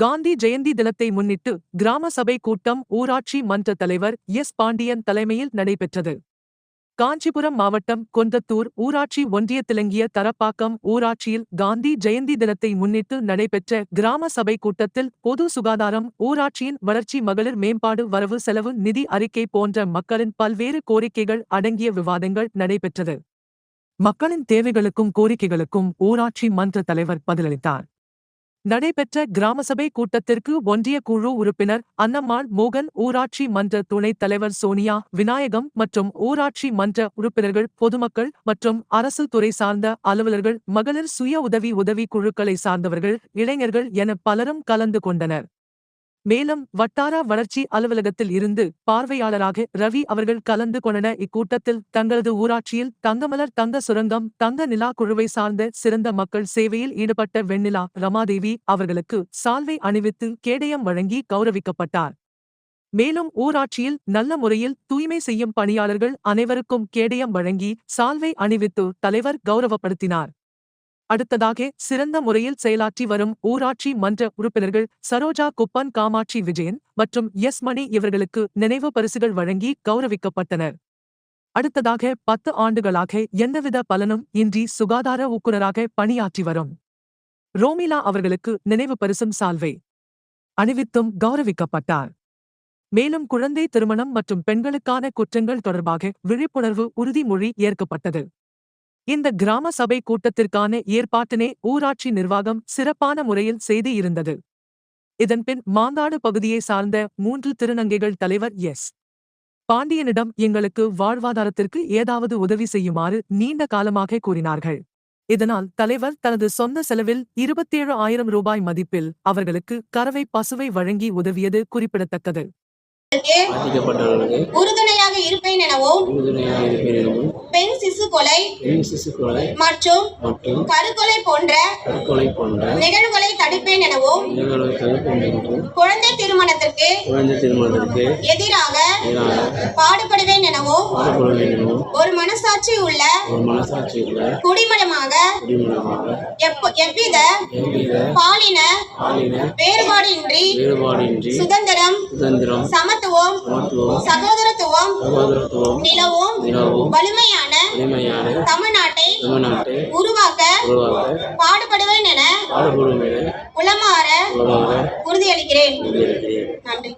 காந்தி ஜெயந்தி தினத்தை முன்னிட்டு கிராம சபை கூட்டம் ஊராட்சி மன்ற தலைவர் எஸ். பாண்டியன் தலைமையில் நடைபெற்றது. காஞ்சிபுரம் மாவட்டம் கொந்தத்தூர் ஊராட்சி ஒன்றியத்திலங்கிய தரப்பாக்கம் ஊராட்சியில் காந்தி ஜெயந்தி தினத்தை முன்னிட்டு நடைபெற்ற கிராம சபை கூட்டத்தில் பொது சுகாதாரம் ஊராட்சியின் வளர்ச்சி மகளிர் மேம்பாடு வரவு செலவு நிதி அறிக்கை போன்ற மக்களின் பல்வேறு கோரிக்கைகள் அடங்கிய விவாதங்கள் நடைபெற்றது. மக்களின் தேவைகளுக்கும் கோரிக்கைகளுக்கும் ஊராட்சி மன்ற தலைவர் பதிலளித்தார். நடைபெற்ற கிராமசபை கூட்டத்திற்கு ஒன்றிய குழு உறுப்பினர் அன்னம்மாள் மோகன் ஊராட்சி மன்ற துணைத் தலைவர் சோனியா விநாயகம் மற்றும் ஊராட்சி மன்ற உறுப்பினர்கள் பொதுமக்கள் மற்றும் அரசு துறை சார்ந்த அலுவலர்கள் மகளிர் சுய உதவி உதவி குழுக்களை சார்ந்தவர்கள் இளைஞர்கள் என பலரும் கலந்து கொண்டனர். மேலும் வட்டார வளர்ச்சி அலுவலகத்தில் இருந்து பார்வையாளராக ரவி அவர்கள் கலந்து கொண்டன இக்கூட்டத்தில் தங்களது ஊராட்சியில் தங்கமலர் தங்க சுரங்கம் தங்க நிலா குழுவை சார்ந்த சிறந்த மக்கள் சேவையில் ஈடுபட்ட வெண்ணிலா ரமாதேவி அவர்களுக்கு சால்வை அணிவித்து கேடயம் வழங்கி கௌரவிக்கப்பட்டார். மேலும் ஊராட்சியில் நல்ல முறையில் தூய்மை செய்யும் பணியாளர்கள் அனைவருக்கும் கேடயம் வழங்கி சால்வை அணிவித்து தலைவர் கௌரவப்படுத்தினார். அடுத்ததாக சிறந்த முறையில் செயலாற்றி வரும் ஊராட்சி மன்ற உறுப்பினர்கள் சரோஜா குப்பன் காமாட்சி விஜயன் மற்றும் எஸ் மணி இவர்களுக்கு நினைவு பரிசுகள் வழங்கி கௌரவிக்கப்பட்டனர். அடுத்ததாக பத்து ஆண்டுகளாக எந்தவித பலனும் இன்றி சுகாதார ஊக்குநராக பணியாற்றி வரும். ரோமிலா அவர்களுக்கு நினைவு பரிசும் சால்வை அணிவித்தும் கௌரவிக்கப்பட்டார். மேலும் குழந்தை திருமணம் மற்றும் பெண்களுக்கான குற்றங்கள் தொடர்பாக விழிப்புணர்வு உறுதிமொழி ஏற்கப்பட்டது. இந்த கிராம சபை கூட்டத்திற்கான ஏற்பாட்டினை ஊராட்சி நிர்வாகம் சிறப்பான முறையில் செய்து இருந்தது. இதன்பின் மாங்காடு பகுதியை சார்ந்த மூன்று திருநங்கைகள் தலைவர் எஸ். பாண்டியனிடம் எங்களுக்கு வாழ்வாதாரத்திற்கு ஏதாவது உதவி செய்யுமாறு நீண்ட காலமாக கூறினார்கள். இதனால் தலைவர் தனது சொந்த செலவில் இருபத்தேழு ஆயிரம் ரூபாய் மதிப்பில் அவர்களுக்கு கறவை பசுவை வழங்கி உதவியது குறிப்பிடத்தக்கது. உறுதுணையாக இருப்பேன் எனவும் பெண் சிசு கொலை பெண் சிசுக்கொலை மற்றும் மற்றும் கருக்கொலை போன்ற தற்கொலை போன்ற நிகழ்வுகளை தடுப்பேன் எனவும் குழந்தை திருமணத்திற்கு குழந்தை திருமணத்திற்கு எதிராக பாடுபடுவேன் எனவும் ஒரு மனசாட்சி உள்ள ஒரு மனசாட்சி உள்ள குடிமனமாக குடிமூலமாக எப்ப- எவ்வித பாலின வேறுபாடின்றி சுதந்திரம் சமத்துவம் சமத்துவம் சகோதரத்துவம் நிலவும் வலிமையான எளிமையான தமிழ்நாட்டை தமிழ்நாட்டை உருவாக்க உருவாக்க பாடுபடுவேன் என பாடுபடும் என உளமாற உறுதியளிக்கிறேன். உறுதியளிக்கிறேன். நன்றி.